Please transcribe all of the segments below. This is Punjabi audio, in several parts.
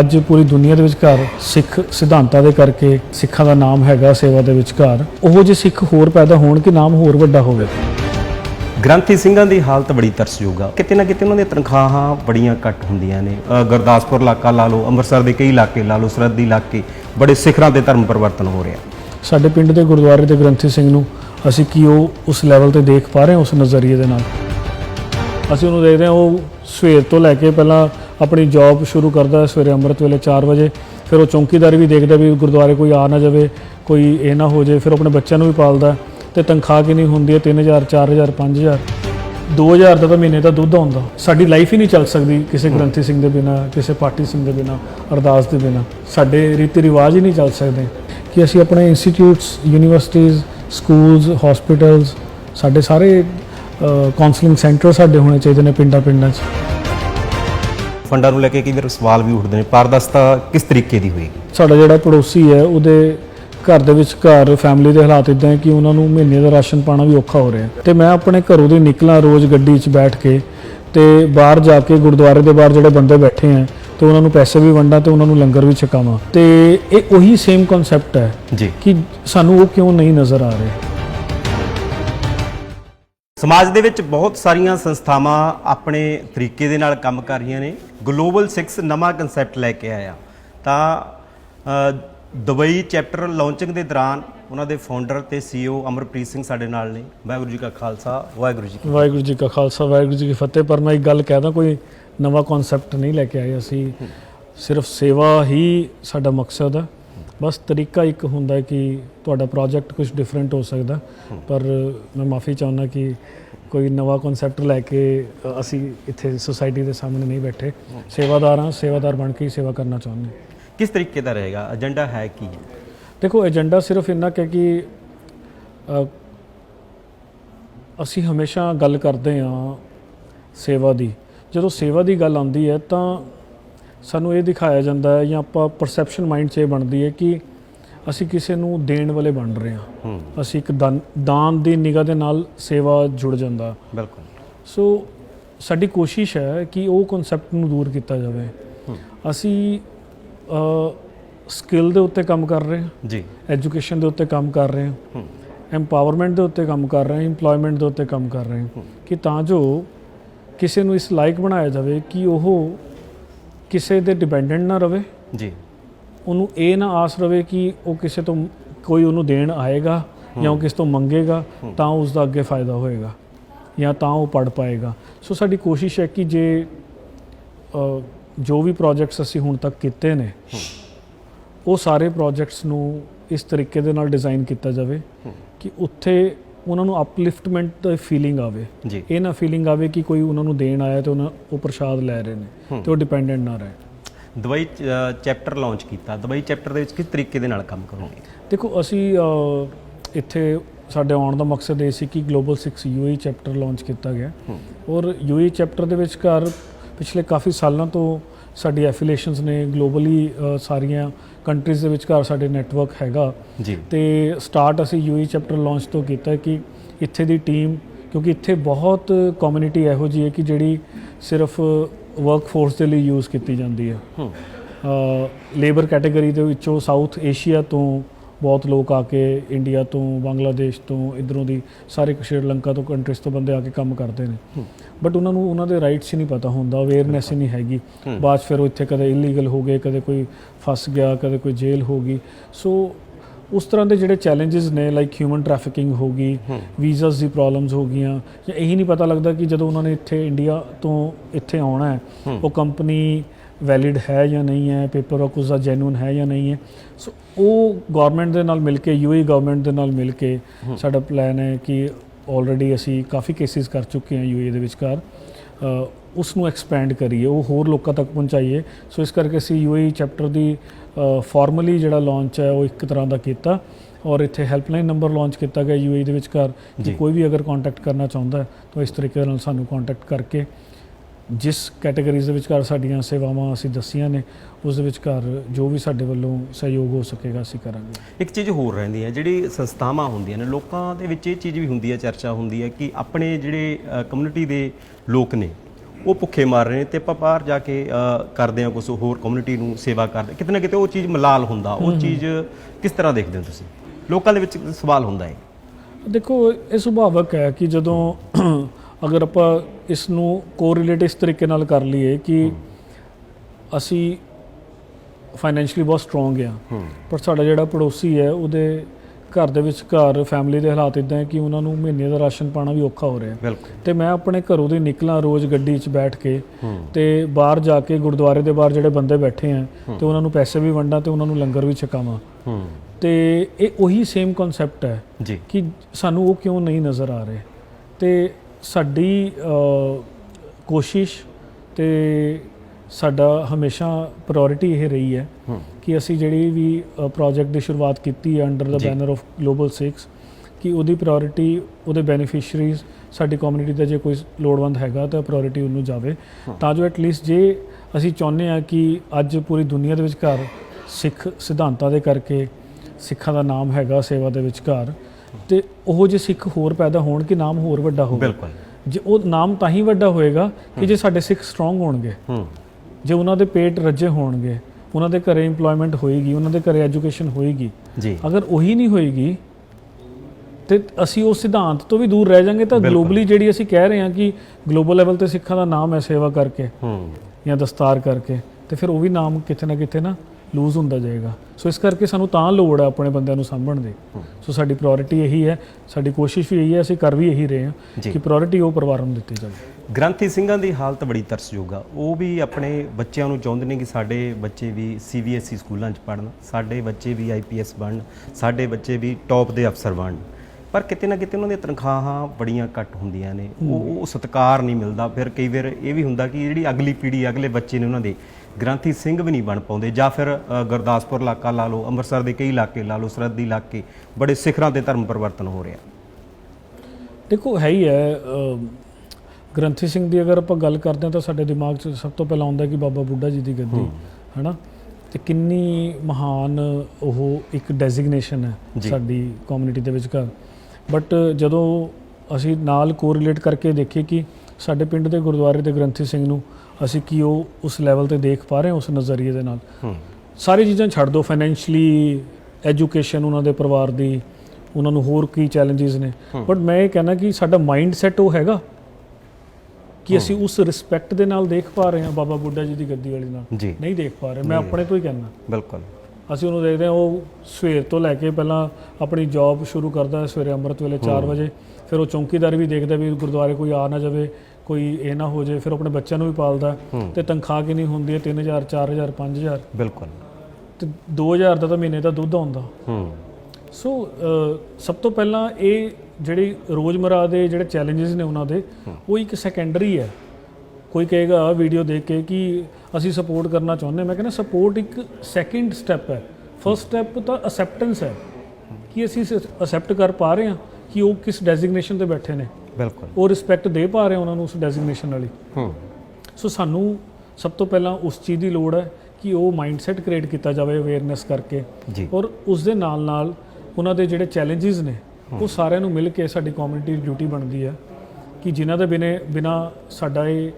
ਅੱਜ ਪੂਰੀ ਦੁਨੀਆ ਦੇ ਵਿਚਕਾਰ ਸਿੱਖ ਸਿਧਾਂਤਾਂ ਦੇ ਕਰਕੇ ਸਿੱਖਾਂ ਦਾ ਨਾਮ ਹੈਗਾ ਸੇਵਾ ਦੇ ਵਿਚਕਾਰ। ਉਹ ਜੇ ਸਿੱਖ ਹੋਰ ਪੈਦਾ ਹੋਣ ਕਿ ਨਾਮ ਹੋਰ ਵੱਡਾ ਹੋਵੇ। ਗ੍ਰੰਥੀ ਸਿੰਘਾਂ ਦੀ ਹਾਲਤ ਬੜੀ ਤਰਸਯੋਗ ਆ। ਕਿਤੇ ਨਾ ਕਿਤੇ ਉਹਨਾਂ ਦੀਆਂ ਤਨਖਾਹਾਂ ਬੜੀਆਂ ਘੱਟ ਹੁੰਦੀਆਂ ਨੇ। ਅ, ਗੁਰਦਾਸਪੁਰ ਇਲਾਕਾ ਲਾ ਲਓ ਅੰਮ੍ਰਿਤਸਰ ਦੇ ਕਈ ਇਲਾਕੇ ਲਾ ਲਓ ਸਰਹੱਦੀ ਇਲਾਕੇ ਬੜੇ ਸਿਖਰਾਂ ਤੇ ਧਰਮ ਪਰਿਵਰਤਨ ਹੋ ਰਿਹਾ ਸਾਡੇ ਪਿੰਡ ਦੇ ਗੁਰਦੁਆਰੇ ਦੇ ਗ੍ਰੰਥੀ ਸਿੰਘ ਨੂੰ ਅਸੀਂ ਕੀ ਉਹ ਉਸ ਲੈਵਲ ਤੇ ਦੇਖ ਪਾ ਰਹੇ ਹਾਂ ਉਸ ਨਜ਼ਰੀਏ ਦੇ ਨਾਲ? ਅਸੀਂ ਉਹਨੂੰ ਦੇਖਦੇ ਹਾਂ ਉਹ ਸਵੇਰ ਤੋਂ ਲੈ ਕੇ ਪਹਿਲਾਂ ਆਪਣੀ ਜੌਬ ਸ਼ੁਰੂ ਕਰਦਾ ਹੈ ਸਵੇਰੇ ਅੰਮ੍ਰਿਤ ਵੇਲੇ 4 ਵਜੇ। ਫਿਰ ਉਹ ਚੌਂਕੀਦਾਰੀ ਵੀ ਦੇਖਦਾ ਵੀ ਗੁਰਦੁਆਰੇ ਕੋਈ ਆ ਨਾ ਜਾਵੇ ਕੋਈ ਇਹ ਨਾ ਹੋ ਜਾਏ ਫਿਰ ਆਪਣੇ ਬੱਚਿਆਂ ਨੂੰ ਵੀ ਪਾਲਦਾ ਤੇ ਤਨਖਾਹ ਕਿੰਨੀ ਹੁੰਦੀ ਹੈ? 3000 4000 5000 2000 ਦਾ ਤਾਂ ਮਹੀਨੇ ਦਾ ਦੁੱਧ ਆਉਂਦਾ। ਸਾਡੀ ਲਾਈਫ ਹੀ ਨਹੀਂ ਚੱਲ ਸਕਦੀ ਕਿਸੇ ਗ੍ਰੰਥੀ ਸਿੰਘ ਦੇ ਬਿਨਾ ਕਿਸੇ ਪਾਠੀ ਸਿੰਘ ਦੇ ਬਿਨਾ ਅਰਦਾਸ ਦੇ ਬਿਨਾ। ਸਾਡੇ ਰੀਤੀ ਰਿਵਾਜ ਹੀ ਨਹੀਂ ਚੱਲ ਸਕਦੇ ਕਿ ਅਸੀਂ ਆਪਣੇ ਇੰਸਟੀਚਿਊਟਸ ਯੂਨੀਵਰਸਿਟੀਜ਼ ਸਕੂਲਸ ਹਸਪੀਟਲਸ ਸਾਡੇ ਸਾਰੇ ਕਾਉਂਸਲਿੰਗ ਸੈਂਟਰ ਸਾਡੇ ਹੋਣੇ ਚਾਹੀਦੇ ਨੇ ਪਿੰਡਾਂ ਪਿੰਡਾਂ 'ਚ। ਫੰਡਾਂ ਨੂੰ ਲੈ ਕੇ ਕਈ ਵਾਰ ਸਵਾਲ ਵੀ ਉੱਠਦੇ ਨੇ। ਪਾਰਦਰਸ਼ਤਾ ਕਿਸ ਤਰੀਕੇ ਦੀ ਹੋਏਗੀ? ਸਾਡਾ ਜਿਹੜਾ ਪੜੋਸੀ ਹੈ ਉਹਦੇ ਘਰ ਦੇ ਵਿੱਚ ਘਰ ਫੈਮਿਲੀ ਦੇ ਹਾਲਾਤ ਇਦਾਂ ਹੈ ਕਿ ਉਹਨਾਂ ਨੂੰ ਮਹੀਨੇ ਦਾ ਰਾਸ਼ਨ ਪਾਣਾ ਵੀ ਔਖਾ ਹੋ ਰਿਹਾ ਤੇ ਮੈਂ ਆਪਣੇ ਘਰੋਂ ਦੀ ਨਿਕਲਾਂ ਰੋਜ਼ ਗੱਡੀ 'ਚ ਬੈਠ ਕੇ ਤੇ ਬਾਹਰ ਜਾ ਕੇ ਗੁਰਦੁਆਰੇ ਦੇ ਬਾਹਰ ਜਿਹੜੇ ਬੰਦੇ ਬੈਠੇ ਹੈ ਤੇ ਉਹਨਾਂ ਨੂੰ ਪੈਸੇ ਵੀ ਵੰਡਾਂ ਤੇ ਉਹਨਾਂ ਨੂੰ ਲੰਗਰ ਵੀ ਛਕਾਵਾਂ। ਤੇ ਇਹ ਉਹੀ ਸੇਮ ਕਨਸੈਪਟ ਹੈ ਜੀ। ਕਿ ਸਾਨੂੰ ਉਹ ਕਿਉਂ ਨਹੀਂ ਨਜ਼ਰ ਆ ਰਹੇ? ਸਮਾਜ ਦੇ ਵਿੱਚ ਬਹੁਤ ਸਾਰੀਆਂ ਸੰਸਥਾਵਾਂ ਆਪਣੇ ਤਰੀਕੇ ਦੇ ਨਾਲ ਕੰਮ ਕਰ ਰਹੀਆਂ ਨੇ। ਗਲੋਬਲ 6 ਨਵਾਂ ਕਨਸੈਪਟ ਲੈ ਕੇ ਆਇਆ। ਤਾਂ ਦੁਬਈ ਚੈਪਟਰ ਲਾਂਚਿੰਗ ਦੇ ਦੌਰਾਨ ਉਹਨਾਂ ਦੇ ਫਾਊਂਡਰ ਤੇ ਸੀਈਓ ਅਮਰਪ੍ਰੀਤ ਸਿੰਘ ਸਾਡੇ ਨਾਲ ਨੇ। ਵਾਹਿਗੁਰੂ ਜੀ ਕਾ ਖਾਲਸਾ ਵਾਹਿਗੁਰੂ ਜੀ ਕੀ ਵਾਹਿਗੁਰੂ ਜੀ ਕਾ ਖਾਲਸਾ ਵਾਹਿਗੁਰੂ ਜੀ ਕੀ ਫਤਿਹ। ਪਰ ਮੈਂ ਇੱਕ ਗੱਲ ਕਹਿਦਾ ਕੋਈ ਨਵਾਂ ਕਨਸੈਪਟ ਨਹੀਂ ਲੈ ਕੇ ਆਏ ਅਸੀਂ। ਸਿਰਫ ਸੇਵਾ ਹੀ ਸਾਡਾ ਮਕਸਦ ਹੈ ਬਸ ਤਰੀਕਾ ਇੱਕ ਹੁੰਦਾ ਕਿ ਤੁਹਾਡਾ ਪ੍ਰੋਜੈਕਟ ਕੁਝ ਡਿਫਰੈਂਟ ਹੋ ਸਕਦਾ। ਪਰ ਮੈਂ ਮਾਫੀ ਚਾਹੁੰਦਾ ਕਿ ਕੋਈ ਨਵਾਂ ਕਨਸੈਪਟ ਲੈ ਕੇ ਅਸੀਂ ਇੱਥੇ ਸੁਸਾਇਟੀ ਦੇ ਸਾਹਮਣੇ ਨਹੀਂ ਬੈਠੇ। ਸੇਵਾਦਾਰ ਹਾਂ ਸੇਵਾਦਾਰ ਬਣ ਕੇ ਹੀ ਸੇਵਾ ਕਰਨਾ ਚਾਹੁੰਦੇ ਕਿਸ ਤਰੀਕੇ ਦਾ ਰਹੇਗਾ? ਏਜੰਡਾ ਹੈ ਕੀ? ਹੈ ਦੇਖੋ ਏਜੰਡਾ ਸਿਰਫ ਇੰਨਾ ਕਿ ਕਿ ਅਸੀਂ ਹਮੇਸ਼ਾ ਗੱਲ ਕਰਦੇ ਹਾਂ ਸੇਵਾ ਦੀ। ਜਦੋਂ ਸੇਵਾ ਦੀ ਗੱਲ ਆਉਂਦੀ ਹੈ ਤਾਂ ਸਾਨੂੰ ਇਹ ਦਿਖਾਇਆ ਜਾਂਦਾ ਹੈ ਜਾਂ ਆਪਾਂ ਪਰਸੈਪਸ਼ਨ ਮਾਈਂਡ 'ਚ ਇਹ ਬਣਦੀ ਹੈ ਕਿ ਅਸੀਂ ਕਿਸੇ ਨੂੰ ਦੇਣ ਵਾਲੇ ਬਣ ਰਹੇ ਹਾਂ। ਅਸੀਂ ਇੱਕ ਦਾਨ ਦੀ ਨਿਗਾਹ ਦੇ ਨਾਲ ਸੇਵਾ ਜੁੜ ਜਾਂਦਾ। ਬਿਲਕੁਲ। ਸੋ ਸਾਡੀ ਕੋਸ਼ਿਸ਼ ਹੈ ਕਿ ਉਹ ਕਨਸੈਪਟ ਨੂੰ ਦੂਰ ਕੀਤਾ ਜਾਵੇ। ਅਸੀਂ ਸਕਿੱਲ ਦੇ ਉੱਤੇ ਕੰਮ ਕਰ ਰਹੇ ਹਾਂ। ਜੀ। ਐਜੂਕੇਸ਼ਨ ਦੇ ਉੱਤੇ ਕੰਮ ਕਰ ਰਹੇ ਹਾਂ। ਐਮਪਾਵਰਮੈਂਟ ਦੇ ਉੱਤੇ ਕੰਮ ਕਰ ਰਹੇ ਹਾਂ। EMPLOYMENT ਦੇ ਉੱਤੇ ਕੰਮ ਕਰ ਰਹੇ ਹੂੰ। ਕਿ ਤਾਂ ਜੋ ਕਿਸੇ ਨੂੰ ਇਸ ਲਾਇਕ ਬਣਾਇਆ ਜਾਵੇ ਕਿ ਉਹ ਕਿਸੇ ਦੇ ਡਿਪੈਂਡੈਂਟ ਨਾ ਰਵੇ। ਜੀ। ਉਹਨੂੰ ਇਹ ਨਾ ਆਸ ਰਵੇ ਕਿ ਉਹ ਕਿਸੇ ਤੋਂ ਕੋਈ ਉਹਨੂੰ ਦੇਣ ਆਏਗਾ ਜਾਂ ਉਹ ਕਿਸੇ ਤੋਂ ਮੰਗੇਗਾ ਤਾਂ ਉਸ ਦਾ ਅੱਗੇ ਫਾਇਦਾ ਹੋਏਗਾ ਜਾਂ ਤਾਂ ਉਹ ਪੜ ਪਾਏਗਾ। ਸੋ ਸਾਡੀ ਕੋਸ਼ਿਸ਼ ਹੈ ਕਿ ਜੇ ਜੋ ਵੀ ਪ੍ਰੋਜੈਕਟਸ ਅਸੀਂ ਹੁਣ ਤੱਕ ਕੀਤੇ ਨੇ ਉਹ ਸਾਰੇ ਪ੍ਰੋਜੈਕਟਸ ਨੂੰ ਇਸ ਤਰੀਕੇ ਦੇ ਨਾਲ ਡਿਜ਼ਾਈਨ ਕੀਤਾ ਜਾਵੇ। ਕਿ ਉੱਥੇ ਉਹਨਾਂ ਨੂੰ ਅਪਲਿਫਟਮੈਂਟ ਦੀ ਫੀਲਿੰਗ ਆਵੇ। ਇਹ ਨਾ ਫੀਲਿੰਗ ਆਵੇ ਕਿ ਕੋਈ ਉਹਨਾਂ ਨੂੰ ਦੇਣ ਆਇਆ ਤੇ ਉਹਨਾਂ ਉਹ ਪ੍ਰਸ਼ਾਦ ਲੈ ਰਹੇ ਨੇ। ਤੇ ਉਹ ਡਿਪੈਂਡੈਂਟ ਨਾ ਰਹੇ। ਦੁਬਈ ਚੈਪਟਰ ਲਾਂਚ ਕੀਤਾ। ਦੁਬਈ ਚੈਪਟਰ ਦੇ ਵਿੱਚ ਕਿਸ ਤਰੀਕੇ ਦੇ ਨਾਲ ਕੰਮ ਕਰੋਗੇ? ਦੇਖੋ ਅਸੀਂ ਇੱਥੇ ਸਾਡੇ ਆਉਣ ਦਾ ਮਕਸਦ ਇਹ ਸੀ ਕਿ ਗਲੋਬਲ 6 ਯੂਏ ਚੈਪਟਰ ਲਾਂਚ ਕੀਤਾ ਗਿਆ। ਔਰ ਯੂਏ ਚੈਪਟਰ ਦੇ ਵਿਚਕਾਰ ਪਿਛਲੇ ਕਾਫੀ ਸਾਲਾਂ ਤੋਂ ਸਾਡੀ ਐਫੀਲੀਏਸ਼ਨਸ ਨੇ ਗਲੋਬਲੀ ਸਾਰੀਆਂ ਕੰਟਰੀਜ਼ ਦੇ ਵਿਚਕਾਰ ਸਾਡੇ ਨੈਟਵਰਕ ਹੈਗਾ। ਜੀ। ਤੇ ਸਟਾਰਟ ਅਸੀਂ ਯੂਈ ਚੈਪਟਰ ਲਾਂਚ ਤੋਂ ਕੀਤਾ ਕਿ ਇੱਥੇ ਦੀ ਟੀਮ ਕਿਉਂਕਿ ਇੱਥੇ ਬਹੁਤ ਕਮਿਊਨਿਟੀ ਇਹੋ ਜਿਹੀ ਹੈ ਕਿ ਜਿਹੜੀ ਸਿਰਫ ਵਰਕ ਫੋਰਸ ਦੇ ਲਈ ਯੂਜ਼ ਕੀਤੀ ਜਾਂਦੀ ਹੈ। ਹੂੰ। ਲੇਬਰ ਕੈਟਾਗਰੀ ਦੇ ਵਿੱਚੋਂ ਸਾਊਥ ਏਸ਼ੀਆ ਤੋਂ ਬਹੁਤ ਲੋਕ ਆ ਕੇ ਇੰਡੀਆ ਤੋਂ ਬੰਗਲਾਦੇਸ਼ ਤੋਂ ਇਧਰੋਂ ਦੀ ਸਾਰੇ ਸ਼੍ਰੀਲੰਕਾ ਤੋਂ ਕੰਟਰੀਜ਼ ਤੋਂ ਬੰਦੇ ਆ ਕੇ ਕੰਮ ਕਰਦੇ ਨੇ। ਬਟ ਉਹਨਾਂ ਨੂੰ ਉਹਨਾਂ ਦੇ ਰਾਈਟਸ ਹੀ ਨਹੀਂ ਪਤਾ ਹੁੰਦਾ ਅਵੇਅਰਨੈਸ ਹੀ ਨਹੀਂ ਹੈਗੀ। ਬਾਅਦ ਫਿਰ ਉਹ ਇੱਥੇ ਕਦੇ ਇਲੀਗਲ ਹੋ ਗਏ ਕਦੇ ਕੋਈ ਫਸ ਗਿਆ ਕਦੇ ਕੋਈ ਜੇਲ੍ਹ ਹੋ ਗਈ ਸੋ ਉਸ ਤਰ੍ਹਾਂ ਦੇ ਜਿਹੜੇ ਚੈਲੰਜਸ ਨੇ ਲਾਈਕ ਹਿਊਮਨ ਟ੍ਰੈਫਿਕਿੰਗ ਹੋ ਗਈ ਵੀਜ਼ਾਸ ਦੀ ਪ੍ਰੋਬਲਮਸ ਹੋ ਗਈਆਂ ਜਾਂ ਇਹੀ ਨਹੀਂ ਪਤਾ ਲੱਗਦਾ ਕਿ ਜਦੋਂ ਉਹਨਾਂ ਨੇ ਇੱਥੇ ਇੰਡੀਆ ਤੋਂ ਇੱਥੇ ਆਉਣਾ ਹੈ। ਉਹ ਕੰਪਨੀ ਵੈਲਿਡ ਹੈ ਜਾਂ ਨਹੀਂ ਹੈ ਪੇਪਰ ਵਰਕ ਉਸਦਾ ਜੈਨੂਇਨ ਹੈ ਜਾਂ ਨਹੀਂ ਹੈ ਸੋ ਉਹ ਗਵਰਨਮੈਂਟ ਦੇ ਨਾਲ ਮਿਲ ਕੇ ਯੂਏ ਗਵਰਨਮੈਂਟ ਦੇ ਨਾਲ ਮਿਲ ਕੇ। ਸਾਡਾ ਪਲਾਨ ਹੈ ਕਿ ਆਲਰੇਡੀ ਅਸੀਂ ਕਾਫੀ ਕੇਸਿਸ ਕਰ ਚੁੱਕੇ ਹਾਂ ਯੂਏ ਦੇ ਵਿਚਕਾਰ ਉਸ ਨੂੰ ਐਕਸਪੈਂਡ ਕਰੀਏ ਉਹ ਹੋਰ ਲੋਕਾਂ ਤੱਕ ਪਹੁੰਚਾਈਏ ਸੋ ਇਸ ਕਰਕੇ ਅਸੀਂ ਯੂਏ ਚੈਪਟਰ ਦੀ ਫਾਰਮਲੀ ਜਿਹੜਾ ਲਾਂਚ ਹੈ ਉਹ ਇੱਕ ਤਰ੍ਹਾਂ ਦਾ ਕੀਤਾ ਔਰ ਇੱਥੇ ਹੈਲਪਲਾਈਨ ਨੰਬਰ ਲਾਂਚ ਕੀਤਾ ਗਿਆ ਯੂਏ ਦੇ ਵਿਚਕਾਰ ਕਿ ਜੀ। ਕੋਈ ਵੀ ਅਗਰ ਕੰਟੈਕਟ ਕਰਨਾ ਚਾਹੁੰਦਾ ਹੈ ਤਾਂ ਇਸ ਤਰੀਕੇ ਨਾਲ ਸਾਨੂੰ ਕੰਟੈਕਟ ਕਰਕੇ ਜਿਸ ਕੈਟਾਗਰੀਜ਼ ਦੇ ਵਿਚਕਾਰ ਸਾਡੀਆਂ ਸੇਵਾਵਾਂ ਅਸੀਂ ਦੱਸੀਆਂ ਨੇ ਉਸ ਦੇ ਵਿਚਕਾਰ ਜੋ ਵੀ ਸਾਡੇ ਵੱਲੋਂ ਸਹਿਯੋਗ ਹੋ ਸਕੇਗਾ ਅਸੀਂ ਕਰਾਂਗੇ। ਇੱਕ ਚੀਜ਼ ਹੋਰ ਰਹਿੰਦੀ ਹੈ ਜਿਹੜੀ ਸੰਸਥਾਵਾਂ ਹੁੰਦੀਆਂ ਨੇ ਲੋਕਾਂ ਦੇ ਵਿੱਚ ਇਹ ਚੀਜ਼ ਵੀ ਹੁੰਦੀ ਹੈ ਚਰਚਾ ਹੁੰਦੀ ਹੈ ਕਿ ਆਪਣੇ ਜਿਹੜੇ ਕਮਿਊਨਿਟੀ ਦੇ ਲੋਕ ਨੇ ਉਹ ਭੁੱਖੇ ਮਾਰ ਰਹੇ ਨੇ ਤੇ ਆਪਾਂ ਬਾਹਰ ਜਾ ਕੇ ਕਰਦੇ ਆ ਕੁਝ ਹੋਰ ਕਮਿਊਨਿਟੀ ਨੂੰ ਸੇਵਾ ਕਰਦੇ ਕਿਤੇ ਨਾ ਕਿਤੇ ਉਹ ਚੀਜ਼ ਮਲਾਲ ਹੁੰਦਾ ਉਹ ਚੀਜ਼ ਕਿਸ ਤਰ੍ਹਾਂ ਦੇਖਦੇ ਹੋ ਤੁਸੀਂ? ਲੋਕਾਂ ਦੇ ਵਿੱਚ ਸਵਾਲ ਹੁੰਦਾ ਹੈ। ਦੇਖੋ ਇਹ ਸੁਭਾਵਕ ਹੈ ਕਿ ਜਦੋਂ ਅਗਰ ਆਪਾਂ ਇਸ ਨੂੰ ਕੋਰਿਲੇਟ ਇਸ ਤਰੀਕੇ ਨਾਲ ਕਰ ਲਈਏ ਕਿ ਅਸੀਂ ਫਾਈਨੈਂਸ਼ੀਅਲੀ ਬਹੁਤ ਸਟਰੋਂਗ ਆ ਪਰ ਸਾਡਾ ਜਿਹੜਾ ਪੜੋਸੀ ਹੈ ਉਹਦੇ ਘਰ ਦੇ ਵਿੱਚ ਘਰ ਫੈਮਿਲੀ ਦੇ ਹਾਲਾਤ ਇਦਾਂ ਹੈ ਕਿ ਉਹਨਾਂ ਨੂੰ ਮਹੀਨੇ ਦਾ ਰਾਸ਼ਨ ਪਾਣਾ ਵੀ ਔਖਾ ਹੋ ਰਿਹਾ। ਤੇ ਮੈਂ ਆਪਣੇ ਘਰੋਂ ਦੀ ਨਿਕਲਾਂ ਰੋਜ਼ ਗੱਡੀ 'ਚ ਬੈਠ ਕੇ ਤੇ ਬਾਹਰ ਜਾ ਕੇ ਗੁਰਦੁਆਰੇ ਦੇ ਬਾਹਰ ਜਿਹੜੇ ਬੰਦੇ ਬੈਠੇ ਆ ਤੇ ਉਹਨਾਂ ਨੂੰ ਪੈਸੇ ਵੀ ਵੰਡਾਂ ਤੇ ਉਹਨਾਂ ਨੂੰ ਲੰਗਰ ਵੀ ਛਕਾਵਾਂ। ਤੇ ਇਹ ਉਹੀ ਸੇਮ ਕਨਸੈਪਟ ਹੈ ਕਿ ਸਾਨੂੰ ਉਹ ਕਿਉਂ ਨਹੀਂ ਨਜ਼ਰ ਆ ਰਹੇ? ਤੇ ਸਾਡੀ ਕੋਸ਼ਿਸ਼ ਤੇ ਸਾਡਾ ਹਮੇਸ਼ਾ ਪ੍ਰਾਇੋਰਟੀ ਇਹ ਰਹੀ ਹੈ ਕਿ ਅਸੀਂ ਜਿਹੜੀ ਵੀ ਪ੍ਰੋਜੈਕਟ ਦੀ ਸ਼ੁਰੂਆਤ ਕੀਤੀ ਹੈ ਅੰਡਰ ਦਾ। ਬੈਨਰ ਆਫ ਗਲੋਬਲ 6 ਕਿ ਉਹਦੀ ਪ੍ਰਾਇੋਰਟੀ ਉਹਦੇ ਬੈਨੀਫੀਸ਼ੀਅਰੀਜ਼ ਸਾਡੀ ਕਮਿਊਨਿਟੀ ਦਾ ਜੇ ਕੋਈ ਲੋੜਵੰਦ ਹੈਗਾ ਤਾਂ ਪ੍ਰਾਇੋਰਟੀ ਉਹਨੂੰ ਜਾਵੇ। ਤਾਂ ਜੋ ਐਟਲੀਸਟ ਜੇ ਅਸੀਂ ਚਾਹੁੰਦੇ ਹਾਂ ਕਿ ਅੱਜ ਪੂਰੀ ਦੁਨੀਆ ਦੇ ਵਿੱਚ ਘਰ ਸਿੱਖ ਸਿਧਾਂਤਾਂ ਦੇ ਕਰਕੇ ਸਿੱਖਾਂ ਦਾ ਨਾਮ ਹੈਗਾ ਸੇਵਾ ਦੇ ਵਿੱਚ ਘਰ ਤੇ ਉਹ ਜੇ ਸਿੱਖ ਹੋਰ ਪੈਦਾ ਹੋਣ ਕਿ ਨਾਮ ਹੋਰ ਵੱਡਾ ਹੋਵੇ। ਬਿਲਕੁਲ। ਜੇ ਉਹ ਨਾਮ ਤਾਂ ਹੀ ਵੱਡਾ ਹੋਏਗਾ ਕਿ ਜੇ ਸਾਡੇ ਸਿੱਖ ਸਟਰੋਂਗ ਹੋਣਗੇ। ਹੂੰ। ਜੇ ਉਹਨਾਂ ਦੇ ਪੇਟ ਰੱਜੇ ਹੋਣਗੇ ਉਹਨਾਂ ਦੇ ਘਰੇ EMPLOYMENT ਹੋਏਗੀ ਉਹਨਾਂ ਦੇ ਘਰੇ ਐਜੂਕੇਸ਼ਨ ਹੋਏਗੀ ਜੀ। ਅਗਰ ਉਹੀ ਨਹੀਂ ਹੋਏਗੀ ਤੇ ਅਸੀਂ ਉਸ ਸਿਧਾਂਤ ਤੋਂ ਵੀ ਦੂਰ ਰਹਿ ਜਾਾਂਗੇ ਤਾਂ। ਗਲੋਬਲੀ ਜਿਹੜੀ ਅਸੀਂ ਕਹਿ ਰਹੇ ਹਾਂ ਕਿ ਗਲੋਬਲ ਲੈਵਲ ਤੇ ਸਿੱਖਾਂ ਦਾ ਨਾਮ ਹੈ ਸੇਵਾ ਕਰਕੇ ਹੂੰ। ਜਾਂ ਦਸਤਾਰ ਕਰਕੇ ਤੇ ਫਿਰ ਉਹ ਵੀ ਨਾਮ ਕਿਤੇ ਨਾ ਕਿਤੇ ਨਾ ਲੂਜ਼ ਹੁੰਦਾ ਜਾਏਗਾ। ਸੋ ਇਸ ਕਰਕੇ ਸਾਨੂੰ ਤਾਂ ਲੋੜ ਹੈ ਆਪਣੇ ਬੰਦਿਆਂ ਨੂੰ ਸਾਂਭਣ ਦੀ। ਸੋ ਸਾਡੀ ਪ੍ਰਾਇੋਰਟੀ ਇਹੀ ਹੈ ਸਾਡੀ ਕੋਸ਼ਿਸ਼ ਵੀ ਇਹੀ ਹੈ ਅਸੀਂ ਕਰ ਵੀ ਇਹੀ ਰਹੇ ਹਾਂ। ਕਿ ਪ੍ਰਾਇੋਰਟੀ ਉਹ ਪਰਿਵਾਰਾਂ ਨੂੰ ਦਿੱਤੀ ਜਾਵੇ। ਗ੍ਰੰਥੀ ਸਿੰਘਾਂ ਦੀ ਹਾਲਤ ਬੜੀ ਤਰਸਯੋਗ ਆ। ਉਹ ਵੀ ਆਪਣੇ ਬੱਚਿਆਂ ਨੂੰ ਚਾਹੁੰਦੇ ਨੇ ਕਿ ਸਾਡੇ ਬੱਚੇ ਵੀ ਸੀਬੀਐਸਈ ਸਕੂਲਾਂ 'ਚ ਪੜ੍ਹਨ ਸਾਡੇ ਬੱਚੇ ਵੀ ਆਈਪੀਐਸ ਬਣਨ ਸਾਡੇ ਬੱਚੇ ਵੀ ਟੌਪ ਦੇ ਅਫਸਰ ਬਣਨ। ਪਰ ਕਿਤੇ ਨਾ ਕਿਤੇ ਉਹਨਾਂ ਦੀਆਂ ਤਨਖਾਹਾਂ ਬੜੀਆਂ ਘੱਟ ਹੁੰਦੀਆਂ ਨੇ। ਉਹ ਉਹ ਸਤਿਕਾਰ ਨਹੀਂ ਮਿਲਦਾ। ਫਿਰ ਕਈ ਵਾਰ ਇਹ ਵੀ ਹੁੰਦਾ ਕਿ ਜਿਹੜੀ ਅਗਲੀ ਪੀੜ੍ਹੀ ਅਗਲੇ ਬੱਚੇ ਨੇ ਉਹਨਾਂ ਦੇ ਗ੍ਰੰਥੀ ਸਿੰਘ ਵੀ ਨਹੀਂ ਬਣ ਪਾਉਂਦੇ ਜਾਂ ਫਿਰ ਗੁਰਦਾਸਪੁਰ ਇਲਾਕਾ ਲਾ ਲਓ ਅੰਮ੍ਰਿਤਸਰ ਦੇ ਕਈ ਇਲਾਕੇ ਲਾ ਲਓ ਸਰਹੱਦੀ ਇਲਾਕੇ ਬੜੇ ਸਿਖਰਾਂ ਤੇ ਧਰਮ ਪਰਿਵਰਤਨ ਹੋ ਰਿਹਾ। ਦੇਖੋ ਹੈ ਹੀ ਹੈ ਗ੍ਰੰਥੀ ਸਿੰਘ ਦੀ ਅਗਰ ਆਪਾਂ ਗੱਲ ਕਰਦੇ ਹਾਂ ਤਾਂ ਸਾਡੇ ਦਿਮਾਗ 'ਚ ਸਭ ਤੋਂ ਪਹਿਲਾਂ ਆਉਂਦਾ ਕਿ ਬਾਬਾ ਬੁੱਢਾ ਜੀ ਦੀ ਗੱਦੀ ਹੈਨਾ? ਤੇ ਕਿੰਨੀ ਮਹਾਨ ਉਹ ਇੱਕ ਡੈਜ਼ਿਗਨੇਸ਼ਨ ਹੈ। ਸਾਡੀ ਕਮਿਊਨਿਟੀ ਦੇ ਵਿੱਚ ਘਰ ਬਟ ਜਦੋਂ ਅਸੀਂ ਨਾਲ ਕੋਰਿਲੇਟ ਕਰਕੇ ਦੇਖੀਏ ਕਿ ਸਾਡੇ ਪਿੰਡ ਦੇ ਗੁਰਦੁਆਰੇ ਦੇ ਗ੍ਰੰਥੀ ਸਿੰਘ ਨੂੰ ਅਸੀਂ ਕੀ ਉਹ ਉਸ ਲੈਵਲ ਤੇ ਦੇਖ ਪਾ ਰਹੇ ਹਾਂ ਉਸ ਨਜ਼ਰੀਏ ਦੇ ਨਾਲ। ਸਾਰੀ ਚੀਜ਼ਾਂ ਛੱਡ ਦਿਓ ਫਾਈਨੈਂਸ਼ਲੀ ਐਜੂਕੇਸ਼ਨ ਉਹਨਾਂ ਦੇ ਪਰਿਵਾਰ ਦੀ ਉਹਨਾਂ ਨੂੰ ਹੋਰ ਕੀ ਚੈਲੰਜਸ ਨੇ। ਬਟ ਮੈਂ ਇਹ ਕਹਿਣਾ ਕਿ ਸਾਡਾ ਮਾਈਂਡ ਸੈਟ ਉਹ ਹੈਗਾ ਕਿ ਅਸੀਂ ਉਸ ਰਿਸਪੈਕਟ ਦੇ ਨਾਲ ਦੇਖ ਪਾ ਰਹੇ ਹਾਂ ਬਾਬਾ ਬੁੱਢਾ ਜੀ ਦੀ ਗੱਦੀ ਵਾਲੀ ਨਾਲ। ਨਹੀਂ ਦੇਖ ਪਾ ਰਹੇ। ਮੈਂ ਆਪਣੇ ਤੋਂ ਹੀ ਕਹਿਣਾ। ਬਿਲਕੁਲ। ਅਸੀਂ ਉਹਨੂੰ ਦੇਖਦੇ ਹਾਂ ਉਹ ਸਵੇਰ ਤੋਂ ਲੈ ਕੇ ਪਹਿਲਾਂ ਆਪਣੀ ਜੌਬ ਸ਼ੁਰੂ ਕਰਦਾ ਹੈ ਸਵੇਰੇ ਅੰਮ੍ਰਿਤ ਵੇਲੇ 4 ਵਜੇ। ਫਿਰ ਉਹ ਚੌਂਕੀਦਾਰ ਵੀ ਦੇਖਦਾ ਵੀ ਗੁਰਦੁਆਰੇ ਕੋਈ ਆ ਨਾ ਜਾਵੇ। ਕੋਈ ਇਹ ਨਾ ਹੋ ਜਾਏ ਫਿਰ ਆਪਣੇ ਬੱਚਿਆਂ ਨੂੰ ਵੀ ਪਾਲਦਾ। ਤੇ ਤਨਖਾਹ ਕਿੰਨੀ ਹੁੰਦੀ ਹੈ? 3000 4000 5000 ਬਿਲਕੁਲ। ਤੇ 2000 ਦਾ ਤਾਂ ਮਹੀਨੇ ਦਾ ਦੁੱਧ ਆਉਂਦਾ। ਹੂੰ। ਸੋ ਸਭ ਤੋਂ ਪਹਿਲਾਂ ਇਹ ਜਿਹੜੀ ਰੋਜ਼ਮਰਾ ਦੇ ਜਿਹੜੇ ਚੈਲੰਜਸ ਨੇ ਉਹਨਾਂ ਦੇ ਉਹ ਇੱਕ ਸੈਕੰਡਰੀ ਹੈ। ਕੋਈ ਕਹੇਗਾ ਵੀਡੀਓ ਦੇਖ ਕੇ ਕਿ ਅਸੀਂ ਸਪੋਰਟ ਕਰਨਾ ਚਾਹੁੰਦੇ ਹਾਂ। ਮੈਂ ਕਹਿੰਦਾ ਸਪੋਰਟ ਇੱਕ ਸੈਕਿੰਡ ਸਟੈਪ ਹੈ। ਫਰਸਟ ਸਟੈਪ ਤਾਂ ਅਸੈਪਟੈਂਸ ਹੈ। ਕਿ ਅਸੀਂ ਅਸੈਪਟ ਕਰ ਪਾ ਰਹੇ ਹਾਂ ਕਿ ਉਹ ਕਿਸ ਡੈਜ਼ਿਗਨੇਸ਼ਨ ਤੇ ਬੈਠੇ ਨੇ। ਬਿਲਕੁਲ। ਉਹ ਰਿਸਪੈਕਟ ਦੇ ਪਾ ਰਹੇ ਉਹਨਾਂ ਨੂੰ ਉਸ ਡੈਜ਼ਿਗਨੇਸ਼ਨ ਵਾਲੀ। ਹੂੰ। ਸੋ ਸਾਨੂੰ ਸਭ ਤੋਂ ਪਹਿਲਾਂ ਉਸ ਚੀਜ਼ ਦੀ ਲੋੜ ਹੈ ਕਿ ਉਹ ਮਾਈਂਡਸੈਟ ਕ੍ਰੀਏਟ ਕੀਤਾ ਜਾਵੇ ਅਵੇਅਰਨੈਸ ਕਰਕੇ। ਔਰ ਉਸ ਦੇ ਨਾਲ ਨਾਲ ਉਹਨਾਂ ਦੇ ਜਿਹੜੇ ਚੈਲੰਜਸ ਨੇ ਉਹ ਸਾਰਿਆਂ ਨੂੰ ਮਿਲ ਕੇ ਸਾਡੀ ਕਮਿਊਨਿਟੀ ਦੀ ਡਿਊਟੀ ਬਣਦੀ ਹੈ ਕਿ ਜਿਨ੍ਹਾਂ ਦੇ ਬਿਨੇ ਬਿਨਾ ਸਾਡਾ ਇਹ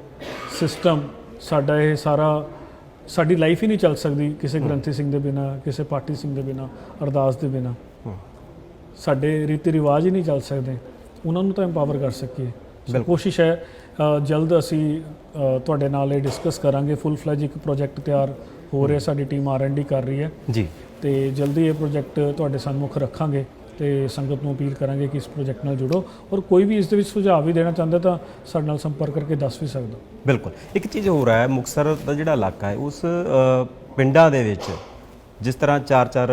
ਸਿਸਟਮ ਸਾਡਾ ਇਹ ਸਾਰਾ ਸਾਡੀ ਲਾਈਫ ਹੀ ਨਹੀਂ ਚੱਲ ਸਕਦੀ ਕਿਸੇ ਗ੍ਰੰਥੀ ਸਿੰਘ ਦੇ ਬਿਨਾ ਕਿਸੇ ਪਾਠੀ ਸਿੰਘ ਦੇ ਬਿਨਾ ਅਰਦਾਸ ਦੇ ਬਿਨਾ। ਸਾਡੇ ਰੀਤੀ ਰਿਵਾਜ ਹੀ ਨਹੀਂ ਚੱਲ ਸਕਦੇ। ਉਹਨਾਂ ਨੂੰ ਤਾਂ ਐਮਪਾਵਰ ਕਰ ਸਕੀਏ। ਕੋਸ਼ਿਸ਼ ਹੈ ਜਲਦ ਅਸੀਂ ਤੁਹਾਡੇ ਨਾਲ ਇਹ ਡਿਸਕਸ ਕਰਾਂਗੇ। ਫੁੱਲ ਫਲੈਜ ਇੱਕ ਪ੍ਰੋਜੈਕਟ ਤਿਆਰ ਹੋ ਰਿਹਾ ਸਾਡੀ ਟੀਮ ਆਰ&ਡੀ ਕਰ ਰਹੀ ਹੈ। ਜੀ। ਤੇ ਜਲਦੀ ਇਹ ਪ੍ਰੋਜੈਕਟ ਤੁਹਾਡੇ ਸਾਹਮਣੇ ਰੱਖਾਂਗੇ ਤੇ ਸੰਗਤ ਨੂੰ ਅਪੀਲ ਕਰਾਂਗੇ ਕਿ ਇਸ ਪ੍ਰੋਜੈਕਟ ਨਾਲ ਜੁੜੋ। ਔਰ ਕੋਈ ਵੀ ਇਸ ਦੇ ਵਿੱਚ ਸੁਝਾਅ ਵੀ ਦੇਣਾ ਚਾਹੁੰਦਾ ਤਾਂ ਸਾਡੇ ਨਾਲ ਸੰਪਰਕ ਕਰਕੇ ਦੱਸ ਵੀ ਸਕਦਾ। ਬਿਲਕੁਲ। ਇੱਕ ਚੀਜ਼ ਹੋਰ ਹੈ ਮੁਕਸਰ ਦਾ ਜਿਹੜਾ ਇਲਾਕਾ ਹੈ ਉਸ ਪਿੰਡਾਂ ਦੇ ਵਿੱਚ ਜਿਸ ਤਰ੍ਹਾਂ ਚਾਰ ਚਾਰ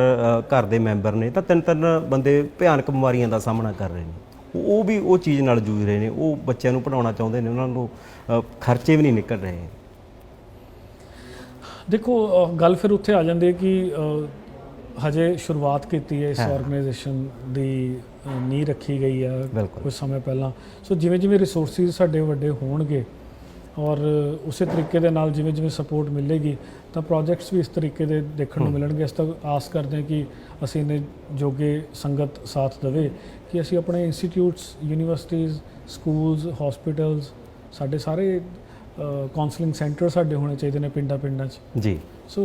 ਘਰ ਦੇ ਮੈਂਬਰ ਨੇ ਤਾਂ ਤਿੰਨ ਤਿੰਨ ਬੰਦੇ ਭਿਆਨਕ ਬਿਮਾਰੀਆਂ ਦਾ ਸਾਹਮਣਾ ਕਰ ਰਹੇ ਨੇ। ਉਹ ਵੀ ਉਹ ਚੀਜ਼ ਨਾਲ ਜੂਝ ਰਹੇ ਨੇ ਉਹ ਬੱਚਿਆਂ ਨੂੰ ਪੜਾਉਣਾ ਚਾਹੁੰਦੇ ਨੇ ਉਹਨਾਂ ਨੂੰ ਖਰਚੇ ਵੀ ਨਹੀਂ ਨਿਕਲ ਰਹੇ ਦੇਖੋ ਗੱਲ ਫਿਰ ਉੱਥੇ ਆ ਜਾਂਦੀ ਹੈ ਕਿ ਹਜੇ ਸ਼ੁਰੂਆਤ ਕੀਤੀ ਹੈ ਇਸ। ਆਰਗੇਨਾਈਜੇਸ਼ਨ ਦੀ ਨੀਂਹ ਰੱਖੀ ਗਈ ਹੈ ਬਿਲਕੁਲ। ਕੁਝ ਸਮੇਂ ਪਹਿਲਾਂ ਸੋ ਜਿਵੇਂ ਜਿਵੇਂ ਰਿਸੋਰਸਿਸ ਸਾਡੇ ਵੱਡੇ ਹੋਣਗੇ ਔਰ ਉਸੇ ਤਰੀਕੇ ਦੇ ਨਾਲ ਜਿਵੇਂ ਜਿਵੇਂ ਸਪੋਰਟ ਮਿਲੇਗੀ ਤਾਂ ਪ੍ਰੋਜੈਕਟਸ ਵੀ ਇਸ ਤਰੀਕੇ ਦੇ ਦੇਖਣ ਨੂੰ ਮਿਲਣਗੇ। ਅਸੀਂ ਤਾਂ ਆਸ ਕਰਦੇ ਹਾਂ ਕਿ ਅਸੀਂ ਇਹਨੇ ਜੋਗੇ ਸੰਗਤ ਸਾਥ ਦੇਵੇ ਕਿ ਅਸੀਂ ਆਪਣੇ ਇੰਸਟੀਚਿਊਟਸ ਯੂਨੀਵਰਸਿਟੀਜ਼ ਸਕੂਲਸ ਹਸਪੀਟਲਸ ਸਾਡੇ ਸਾਰੇ ਕਾਉਂਸਲਿੰਗ ਸੈਂਟਰ ਸਾਡੇ ਹੋਣੇ ਚਾਹੀਦੇ ਨੇ ਪਿੰਡਾਂ ਪਿੰਡਾਂ 'ਚ। ਜੀ। ਸੋ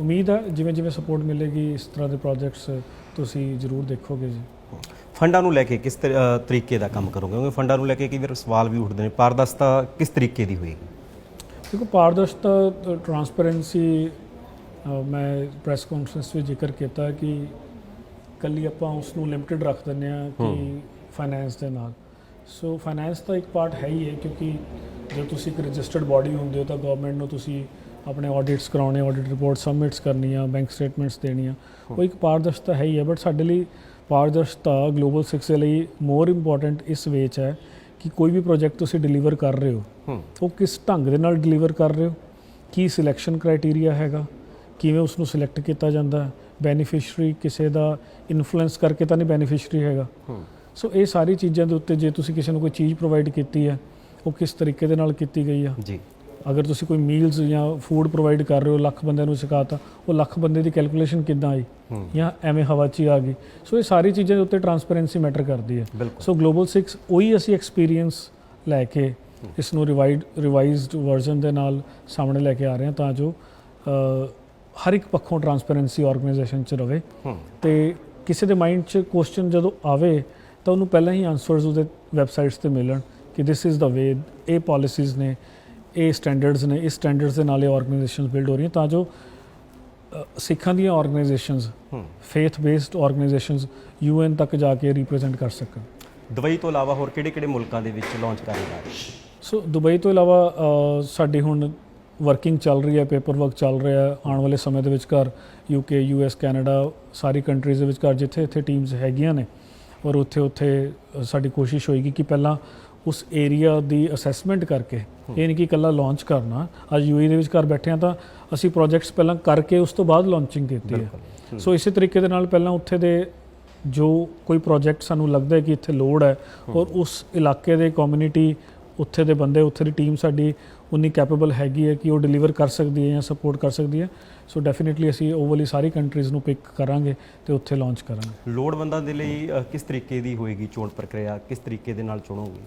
ਉਮੀਦ ਹੈ ਜਿਵੇਂ ਜਿਵੇਂ ਸਪੋਰਟ ਮਿਲੇਗੀ ਇਸ ਤਰ੍ਹਾਂ ਦੇ ਪ੍ਰੋਜੈਕਟਸ ਤੁਸੀਂ ਜ਼ਰੂਰ ਦੇਖੋਗੇ ਜੀ। ਫੰਡਾਂ ਨੂੰ ਲੈ ਕੇ ਕਿਸ ਤਰੀਕੇ ਦਾ ਕੰਮ ਕਰੋਗੇ? ਕਿਉਂਕਿ ਫੰਡਾਂ ਨੂੰ ਲੈ ਕੇ ਕਈ ਵਾਰ ਸਵਾਲ ਵੀ ਉੱਠਦੇ ਨੇ। ਪਾਰਦਰਸ਼ਤਾ ਕਿਸ ਤਰੀਕੇ ਦੀ ਹੋਏਗੀ? ਦੇਖੋ ਪਾਰਦਰਸ਼ਤਾ ਟਰਾਂਸਪੇਰੈਂਸੀ ਮੈਂ ਪ੍ਰੈਸ ਕਾਨਫਰੰਸ ਵਿੱਚ ਜ਼ਿਕਰ ਕੀਤਾ ਕਿ ਕੱਲੀ ਆਪਾਂ ਉਸ ਨੂੰ ਲਿਮਟਿਡ ਰੱਖ ਦਿੰਦੇ ਆ ਕਿ ਫਾਈਨੈਂਸ ਦੇ ਨਾਲ। ਸੋ ਫਾਈਨੈਂਸ ਦਾ ਇੱਕ ਪਾਰਟ ਹੈ ਹੀ ਹੈ ਕਿਉਂਕਿ ਜੇ ਤੁਸੀਂ ਇੱਕ ਰਜਿਸਟਰਡ ਬਾਡੀ ਹੁੰਦੇ ਹੋ ਤਾਂ ਗਵਰਨਮੈਂਟ ਨੂੰ ਤੁਸੀਂ ਆਪਣੇ ਆਡਿਟਸ ਕਰਾਉਣੇ ਆਡਿਟ ਰਿਪੋਰਟ ਸਬਮਿਟਸ ਕਰਨੀਆਂ ਬੈਂਕ ਸਟੇਟਮੈਂਟਸ ਦੇਣੀਆਂ। ਉਹ ਇੱਕ ਪਾਰਦਰਸ਼ਤਾ ਹੈ ਹੀ ਹੈ ਬਟ ਸਾਡੇ ਲਈ ਪਾਰਦਰਸ਼ਤਾ ਗਲੋਬਲ 6 ਦੇ ਲਈ ਮੋਰ ਇੰਪੋਰਟੈਂਟ ਇਸ ਵੇਚ ਹੈ ਕਿ ਕੋਈ ਵੀ ਪ੍ਰੋਜੈਕਟ ਤੁਸੀਂ ਡਿਲੀਵਰ ਕਰ ਰਹੇ ਹੋ ਉਹ ਕਿਸ ਢੰਗ ਦੇ ਨਾਲ ਡਿਲੀਵਰ ਕਰ ਰਹੇ ਹੋ ਕੀ ਸਿਲੈਕਸ਼ਨ ਕ੍ਰਾਈਟੇਰੀਆ ਹੈਗਾ ਕਿਵੇਂ ਉਸ ਨੂੰ ਸਿਲੈਕਟ ਕੀਤਾ ਜਾਂਦਾ ਹੈ ਬੈਨੀਫੀਸ਼ੀਅਰੀ ਕਿਸੇ ਦਾ ਇਨਫਲੂਐਂਸ ਕਰਕੇ ਤਾਂ ਨਹੀਂ ਬੈਨੀਫੀਸ਼ੀਅਰੀ ਹੈਗਾ। ਸੋ ਇਹ ਸਾਰੀ ਚੀਜ਼ਾਂ ਦੇ ਉੱਤੇ ਜੇ ਤੁਸੀਂ ਕਿਸੇ ਨੂੰ ਕੋਈ ਚੀਜ਼ ਪ੍ਰੋਵਾਈਡ ਕੀਤੀ ਹੈ ਉਹ ਕਿਸ ਤਰੀਕੇ ਦੇ ਨਾਲ ਕੀਤੀ ਗਈ ਆ ਜੀ। ਅਗਰ ਤੁਸੀਂ ਕੋਈ ਮੀਲਸ ਜਾਂ ਫੂਡ ਪ੍ਰੋਵਾਈਡ ਕਰ ਰਹੇ ਹੋ ਲੱਖ ਬੰਦਿਆਂ ਨੂੰ ਸਿਖਾਤਾ ਉਹ ਲੱਖ ਬੰਦੇ ਦੀ ਕੈਲਕੂਲੇਸ਼ਨ ਕਿੱਦਾਂ ਆਈ? ਜਾਂ ਐਵੇਂ ਹਵਾ 'ਚ ਹੀ ਆ ਗਈ। ਸੋ ਇਹ ਸਾਰੀ ਚੀਜ਼ਾਂ ਦੇ ਉੱਤੇ ਟਰਾਂਸਪੇਰੈਂਸੀ ਮੈਟਰ ਕਰਦੀ ਹੈ। ਸੋ ਗਲੋਬਲ 6 ਉਹੀ ਅਸੀਂ ਐਕਸਪੀਰੀਅੰਸ ਲੈ ਕੇ ਇਸ ਨੂੰ ਰਿਵਾਈਡ ਰਿਵਾਈਜ਼ਡ ਵਰਜ਼ਨ ਦੇ ਨਾਲ ਸਾਹਮਣੇ ਲੈ ਕੇ ਆ ਰਹੇ ਹਾਂ ਤਾਂ ਜੋ ਹਰ ਇੱਕ ਪੱਖੋਂ ਟਰਾਂਸਪੇਰੈਂਸੀ ਆਰਗੇਨਾਈਜੇਸ਼ਨ 'ਚ ਰਵੇ। ਹੂੰ। ਤੇ ਕਿਸੇ ਦੇ ਮਾਈਂਡ 'ਚ ਕੁਐਸਚਨ ਜਦੋਂ ਆਵੇ ਤਾਂ ਉਹਨੂੰ ਪਹਿਲਾਂ ਹੀ ਆਨਸਰਸ ਉਹਦੇ ਵੈਬਸਾਈਟਸ ਤੇ ਮਿਲਣ ਕਿ ਦਿਸ ਇਜ਼ ਦਾ ਵੇ ਇਹ ਪਾਲਿਸੀਜ਼ ਨੇ ਇਹ ਸਟੈਂਡਰਡਸ ਨੇ ਇਸ ਸਟੈਂਡਰਡਸ ਦੇ ਨਾਲ ਇਹ ਆਰਗੇਨਾਈਜੇਸ਼ਨਸ ਬਿਲਡ ਹੋ ਰਹੀਆਂ ਤਾਂ ਜੋ ਸਿੱਖਾਂ ਦੀਆਂ organisations faith based organisations UN ਤੱਕ ਜਾ ਕੇ ਰਿਪਰੈਜ਼ੈਂਟ ਕਰ ਸਕਣ। ਦੁਬਈ ਤੋਂ ਇਲਾਵਾ ਹੋਰ ਕਿਹੜੇ-ਕਿਹੜੇ ਮੁਲਕਾਂ ਦੇ ਵਿੱਚ ਲਾਂਚ ਕਰੇ ਜਾ ਰਹੇ ਸੋ ਦੁਬਈ ਤੋਂ ਇਲਾਵਾ ਸਾਡੀ ਹੁਣ ਵਰਕਿੰਗ ਚੱਲ ਰਹੀ ਹੈ ਪੇਪਰ ਵਰਕ ਚੱਲ ਰਿਹਾ ਹੈ। ਆਉਣ ਵਾਲੇ ਸਮੇਂ ਦੇ ਵਿਚਕਾਰ ਯੂਕੇ ਯੂਐਸ ਕੈਨੇਡਾ ਸਾਰੀ ਕੰਟਰੀਜ਼ ਦੇ ਵਿਚਕਾਰ ਜਿੱਥੇ ਇੱਥੇ ਟੀਮਸ ਹੈਗੀਆਂ ਨੇ ਔਰ ਉੱਥੇ ਉੱਥੇ ਸਾਡੀ ਕੋਸ਼ਿਸ਼ ਹੋਏਗੀ ਕਿ ਪਹਿਲਾਂ ਉਸ ਏਰੀਆ ਦੀ ਅਸੈਸਮੈਂਟ ਕਰਕੇ ਇਹ ਨਹੀਂ ਕਿ ਇਕੱਲਾ ਲਾਂਚ ਕਰਨਾ ਅੱਜ ਯੂਏ ਦੇ ਵਿਚਕਾਰ ਬੈਠੇ ਹਾਂ ਤਾਂ ਅਸੀਂ ਪ੍ਰੋਜੈਕਟਸ ਪਹਿਲਾਂ ਕਰਕੇ ਉਸ ਤੋਂ ਬਾਅਦ ਲਾਂਚਿੰਗ ਕੀਤੀ ਹੈ। ਸੋ ਇਸੇ ਤਰੀਕੇ ਦੇ ਨਾਲ ਪਹਿਲਾਂ ਉੱਥੇ ਦੇ ਜੋ ਕੋਈ ਪ੍ਰੋਜੈਕਟ ਸਾਨੂੰ ਲੱਗਦਾ ਹੈ ਕਿ ਇੱਥੇ ਲੋੜ ਹੈ ਔਰ ਉਸ ਇਲਾਕੇ ਦੇ ਕਮਿਊਨਿਟੀ ਉੱਥੇ ਦੇ ਬੰਦੇ ਉੱਥੇ ਦੀ ਟੀਮ ਸਾਡੀ ਉਨੀ ਕੈਪੇਬਲ ਹੈਗੀ ਹੈ ਕਿ ਉਹ ਡਿਲੀਵਰ ਕਰ ਸਕਦੀ ਹੈ ਜਾਂ ਸਪੋਰਟ ਕਰ ਸਕਦੀ ਹੈ। ਸੋ ਡੈਫੀਨਿਟਲੀ ਅਸੀਂ ਉਹ ਵਾਲੀ ਸਾਰੀ ਕੰਟਰੀਜ਼ ਨੂੰ ਪਿਕ ਕਰਾਂਗੇ ਤੇ ਉੱਥੇ ਲਾਂਚ ਕਰਾਂਗੇ। ਲੋੜਵੰਦਾਂ ਦੇ ਲਈ ਕਿਸ ਤਰੀਕੇ ਦੀ ਹੋਏਗੀ ਚੋਣ ਪ੍ਰਕਿਰਿਆ? ਕਿਸ ਤਰੀਕੇ ਦੇ ਨਾਲ ਚੁਣੋਗੇ?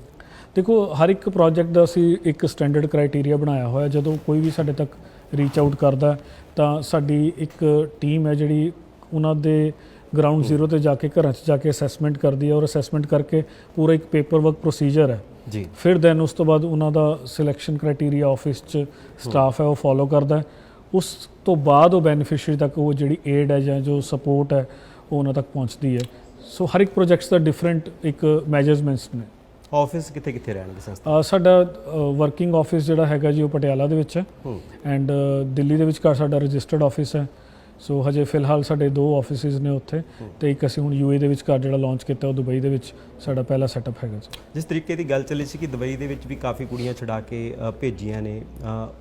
ਦੇਖੋ ਹਰ ਇੱਕ ਪ੍ਰੋਜੈਕਟ ਦਾ ਅਸੀਂ ਇੱਕ ਸਟੈਂਡਰਡ ਕ੍ਰਾਈਟੇਰੀਆ ਬਣਾਇਆ ਹੋਇਆ। ਜਦੋਂ ਕੋਈ ਵੀ ਸਾਡੇ ਤੱਕ ਰੀਚ ਆਊਟ ਕਰਦਾ ਤਾਂ ਸਾਡੀ ਇੱਕ ਟੀਮ ਹੈ ਜਿਹੜੀ ਉਹਨਾਂ ਦੇ ਗਰਾਊਂਡ ਜ਼ੀਰੋ ਤੇ ਜਾ ਕੇ ਘਰਾਂ 'ਚ ਜਾ ਕੇ ਅਸੈਸਮੈਂਟ ਕਰਦੀ ਹੈ ਔਰ ਅਸੈਸਮੈਂਟ ਕਰਕੇ ਪੂਰਾ ਇੱਕ ਪੇਪਰ ਵਰਕ ਪ੍ਰੋਸੀਜਰ ਹੈ। ਜੀ। ਫਿਰ ਦੈਨ ਉਸ ਤੋਂ ਬਾਅਦ ਉਹਨਾਂ ਦਾ ਸਿਲੈਕਸ਼ਨ ਕ੍ਰਾਈਟੇਰੀਆ ਆਫਿਸ 'ਚ ਸਟਾਫ ਹੈ ਉਹ ਫੋਲੋ ਕਰਦਾ ਹੈ। ਉਸ ਤੋਂ ਬਾਅਦ ਉਹ ਬੈਨੀਫੀਸ਼ੀਅਰੀ ਤੱਕ ਉਹ ਜਿਹੜੀ ਏਡ ਹੈ ਜਾਂ ਜੋ ਸਪੋਰਟ ਹੈ ਉਹ ਉਹਨਾਂ ਤੱਕ ਪਹੁੰਚਦੀ ਹੈ। ਸੋ ਹਰ ਇੱਕ ਪ੍ਰੋਜੈਕਟਸ ਦਾ ਡਿਫਰੈਂਟ ਇੱਕ ਮੈਜਰਮੈਂਟਸ ਨੇ। ਆਫਿਸ ਕਿੱਥੇ ਕਿੱਥੇ ਰਹਿਣਗੇ ਸੰਸਥਾ? ਸਾਡਾ ਵਰਕਿੰਗ ਆਫਿਸ ਜਿਹੜਾ ਹੈਗਾ ਜੀ ਉਹ ਪਟਿਆਲਾ ਦੇ ਵਿੱਚ ਹੈ। ਐਂਡ ਦਿੱਲੀ ਦੇ ਵਿਚਕਾਰ ਸਾਡਾ ਰਜਿਸਟਰਡ ਆਫਿਸ ਹੈ। ਸੋ ਹਜੇ ਫਿਲਹਾਲ ਸਾਡੇ ਦੋ ਆਫਿਸਿਸ ਨੇ ਉੱਥੇ ਤੇ ਇੱਕ ਅਸੀਂ ਹੁਣ ਯੂਏ ਦੇ ਵਿਚਕਾਰ ਜਿਹੜਾ ਲਾਂਚ ਕੀਤਾ ਉਹ ਦੁਬਈ ਦੇ ਵਿੱਚ ਸਾਡਾ ਪਹਿਲਾ ਸੈਟਅਪ ਹੈਗਾ ਜੀ। ਜਿਸ ਤਰੀਕੇ ਦੀ ਗੱਲ ਚੱਲੀ ਸੀ ਕਿ ਦੁਬਈ ਦੇ ਵਿੱਚ ਵੀ ਕਾਫੀ ਕੁੜੀਆਂ ਛਡਾ ਕੇ ਭੇਜੀਆਂ ਨੇ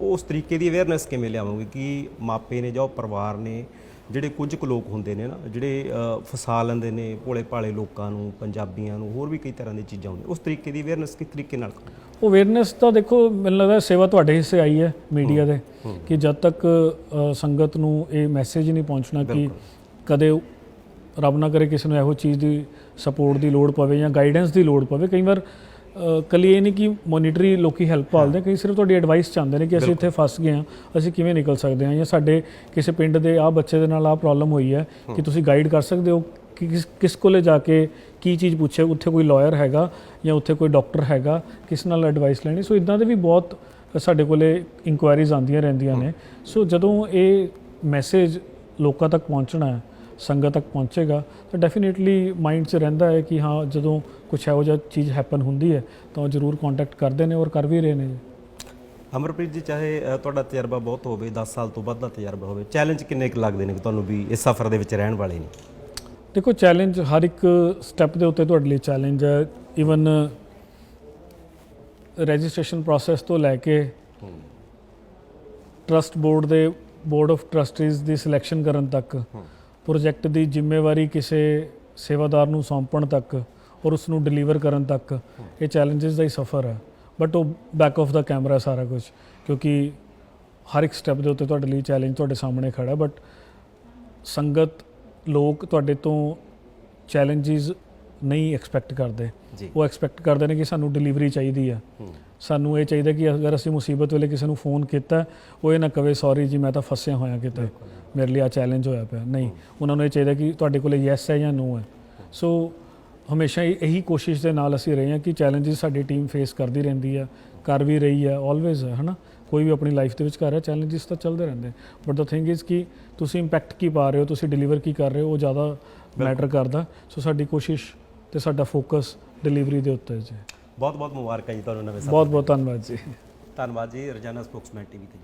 ਉਸ ਤਰੀਕੇ ਦੀ ਅਵੇਅਰਨੈਸ ਕਿਵੇਂ ਲਿਆਵਾਂਗੇ? ਕਿ ਮਾਪੇ ਨੇ ਜਾਂ ਉਹ ਪਰਿਵਾਰ ਨੇ ਜਿਹੜੇ ਕੁਝ ਕੁ ਲੋਕ ਹੁੰਦੇ ਨੇ ਨਾ ਜਿਹੜੇ ਫਸਾ ਲੈਂਦੇ ਨੇ ਭੋਲੇ ਭਾਲੇ ਲੋਕਾਂ ਨੂੰ ਪੰਜਾਬੀਆਂ ਨੂੰ ਹੋਰ ਵੀ ਕਈ ਤਰ੍ਹਾਂ ਦੀ ਚੀਜ਼ਾਂ ਹੁੰਦੀਆਂ ਉਸ ਤਰੀਕੇ ਦੀ ਅਵੇਅਰਨੈਸ ਕਿਸ ਤਰੀਕੇ ਨਾਲ? ਉਹ ਅਵੇਅਰਨੈਸ ਤਾਂ ਦੇਖੋ ਮੈਨੂੰ ਲੱਗਦਾ ਸੇਵਾ ਤੁਹਾਡੇ ਹਿੱਸੇ ਆਈ ਹੈ ਮੀਡੀਆ ਦੇ ਕਿ ਜਦ ਤੱਕ ਸੰਗਤ ਨੂੰ ਇਹ ਮੈਸੇਜ ਨਹੀਂ ਪਹੁੰਚਣਾ ਕਿ ਕਦੇ ਰੱਬ ਨਾ ਕਰੇ ਕਿਸੇ ਨੂੰ ਇਹੋ ਚੀਜ਼ ਦੀ ਸਪੋਰਟ ਦੀ ਲੋੜ ਪਵੇ ਜਾਂ ਗਾਈਡੈਂਸ ਦੀ ਲੋੜ ਪਵੇ ਕਈ ਵਾਰ ਕੱਲੀ ਇਹ ਨਹੀਂ ਕਿ ਮੋਨੀਟਰੀ ਲੋਕੀ ਹੈਲਪ ਭਾਲਦੇ ਕਈ ਸਿਰਫ ਤੁਹਾਡੀ ਐਡਵਾਈਸ ਚਾਹੁੰਦੇ ਨੇ ਕਿ ਅਸੀਂ ਇੱਥੇ ਫਸ ਗਏ ਹਾਂ ਅਸੀਂ ਕਿਵੇਂ ਨਿਕਲ ਸਕਦੇ ਹਾਂ? ਜਾਂ ਸਾਡੇ ਕਿਸੇ ਪਿੰਡ ਦੇ ਆਹ ਬੱਚੇ ਦੇ ਨਾਲ ਆਹ ਪ੍ਰੋਬਲਮ ਹੋਈ ਹੈ ਕਿ ਤੁਸੀਂ ਗਾਈਡ ਕਰ ਸਕਦੇ ਹੋ? ਕਿ ਕਿਸ ਕਿਸ ਕੋਲੇ ਜਾ ਕੇ ਕੀ ਚੀਜ਼ ਪੁੱਛੇ ਉੱਥੇ ਕੋਈ ਲਾਇਰ ਹੈਗਾ ਜਾਂ ਉੱਥੇ ਕੋਈ ਡਾਕਟਰ ਹੈਗਾ? ਕਿਸ ਨਾਲ ਐਡਵਾਈਸ ਲੈਣੀ? ਸੋ ਇਦਾਂ ਦੇ ਵੀ ਬਹੁਤ ਸਾਡੇ ਕੋਲੇ ਇਨਕੁਆਇਰੀਜ਼ ਆਉਂਦੀਆਂ ਰਹਿੰਦੀਆਂ ਨੇ। ਸੋ ਜਦੋਂ ਇਹ ਮੈਸੇਜ ਲੋਕਾਂ ਤੱਕ ਪਹੁੰਚਣਾ ਹੈ ਸੰਗਤ ਤੱਕ ਪਹੁੰਚੇਗਾ ਤਾਂ ਡੈਫੀਨਿਟਲੀ ਮਾਈਂਡ 'ਚ ਰਹਿੰਦਾ ਹੈ ਕਿ ਹਾਂ ਜਦੋਂ ਕੁਝ ਇਹੋ ਜਿਹਾ ਚੀਜ਼ ਹੈਪਨ ਹੁੰਦੀ ਹੈ ਤਾਂ ਉਹ ਜ਼ਰੂਰ ਕੰਟੈਕਟ ਕਰਦੇ ਨੇ ਔਰ ਕਰ ਵੀ ਰਹੇ ਨੇ ਜੀ। ਅਮਰਪ੍ਰੀਤ ਜੀ ਚਾਹੇ ਤੁਹਾਡਾ ਤਜਰਬਾ ਬਹੁਤ ਹੋਵੇ 10 ਸਾਲ ਤੋਂ ਵੱਧ ਦਾ ਤਜਰਬਾ ਹੋਵੇ ਚੈਲੰਜ ਕਿੰਨੇ ਕੁ ਲੱਗਦੇ ਨੇ ਕਿ ਤੁਹਾਨੂੰ ਵੀ ਇਸ ਸਫ਼ਰ ਦੇ ਵਿੱਚ ਰਹਿਣ ਵਾਲੇ ਨੇ? ਦੇਖੋ ਚੈਲੰਜ ਹਰ ਇੱਕ ਸਟੈਪ ਦੇ ਉੱਤੇ ਤੁਹਾਡੇ ਲਈ ਚੈਲੰਜ ਹੈ। ਇਵਨ ਰਜਿਸਟ੍ਰੇਸ਼ਨ ਪ੍ਰੋਸੈਸ ਤੋਂ ਲੈ ਕੇ ਟਰਸਟ ਬੋਰਡ ਦੇ ਬੋਰਡ ਆਫ ਟਰਸਟੀਜ਼ ਦੀ ਸਿਲੈਕਸ਼ਨ ਕਰਨ ਤੱਕ ਪ੍ਰੋਜੈਕਟ ਦੀ ਜ਼ਿੰਮੇਵਾਰੀ ਕਿਸੇ ਸੇਵਾਦਾਰ ਨੂੰ ਸੌਂਪਣ ਤੱਕ ਔਰ ਉਸ ਨੂੰ ਡਿਲੀਵਰ ਕਰਨ ਤੱਕ ਇਹ ਚੈਲੰਜਸ ਦਾ ਹੀ ਸਫ਼ਰ ਹੈ। ਬਟ ਉਹ ਬੈਕ ਆਫ ਦਾ ਕੈਮਰਾ ਸਾਰਾ ਕੁਝ ਕਿਉਂਕਿ ਹਰ ਇੱਕ ਸਟੈਪ ਦੇ ਉੱਤੇ ਤੁਹਾਡੇ ਲਈ ਚੈਲੰਜ ਤੁਹਾਡੇ ਸਾਹਮਣੇ ਖੜਾ ਬਟ ਸੰਗਤ ਲੋਕ ਤੁਹਾਡੇ ਤੋਂ ਚੈਲੰਜਸ ਨਹੀਂ ਐਕਸਪੈਕਟ ਕਰਦੇ। ਉਹ ਐਕਸਪੈਕਟ ਕਰਦੇ ਨੇ ਕਿ ਸਾਨੂੰ ਡਿਲੀਵਰੀ ਚਾਹੀਦੀ ਆ ਸਾਨੂੰ ਇਹ ਚਾਹੀਦਾ ਕਿ ਅਗਰ ਅਸੀਂ ਮੁਸੀਬਤ ਵੇਲੇ ਕਿਸੇ ਨੂੰ ਫੋਨ ਕੀਤਾ, ਉਹ ਇਹ ਨਾ ਕਵੇ ਸੌਰੀ ਜੀ, ਮੈਂ ਤਾਂ ਫਸਿਆ ਹੋਇਆ ਕਿਤੇ। ਮੇਰੇ ਲਈ ਆ ਚੈਲੰਜ ਹੋਇਆ ਪਿਆ। ਨਹੀਂ, ਉਹਨਾਂ ਨੂੰ ਇਹ ਚਾਹੀਦਾ ਕਿ ਤੁਹਾਡੇ ਕੋਲੇ ਯੈਸ ਹੈ ਜਾਂ ਨੋ ਹੈ। ਸੋ ਹਮੇਸ਼ਾ ਇਹੀ ਕੋਸ਼ਿਸ਼ ਦੇ ਨਾਲ ਅਸੀਂ ਰਹੇ ਹਾਂ ਕਿ ਚੈਲੰਜਸ ਸਾਡੀ ਟੀਮ ਫੇਸ ਕਰਦੀ ਰਹਿੰਦੀ ਹੈ ਕਰ ਵੀ ਰਹੀ ਹੈ ਆਲਵੇਜ਼ ਹੈ ਹਨਾ? ਕੋਈ ਵੀ ਆਪਣੀ ਲਾਈਫ ਦੇ ਵਿੱਚ ਕਰ ਰਿਹਾ ਚੈਲੰਜਸ ਤਾਂ ਚੱਲਦੇ ਰਹਿੰਦੇ ਬਟ ਦਾ ਥਿੰਗ ਇਜ਼ ਕਿ ਤੁਸੀਂ ਇੰਪੈਕਟ ਕੀ ਪਾ ਰਹੇ ਹੋ, ਤੁਸੀਂ ਡਿਲੀਵਰ ਕੀ ਕਰ ਰਹੇ ਹੋ, ਉਹ ਜ਼ਿਆਦਾ ਮੈਟਰ ਕਰਦਾ। ਸੋ ਸਾਡੀ ਕੋਸ਼ਿਸ਼ ਤੇ ਸਾਡਾ ਫੋਕਸ ਡਿਲੀਵਰੀ ਦੇ ਉੱਤੇ ਹੈ ਜੀ। ਬਹੁਤ ਬਹੁਤ ਮੁਬਾਰਕਾਂ ਜੀ ਤੁਹਾਨੂੰ ਨਵੇਂ ਸਾਲ ਬਹੁਤ ਬਹੁਤ ਧੰਨਵਾਦ ਜੀ। ਧੰਨਵਾਦ ਜੀ ਰੋਜ਼ਾਨਾ ਸਪੋਕਸਮੈਨ ਟੀਵੀ ਤੇ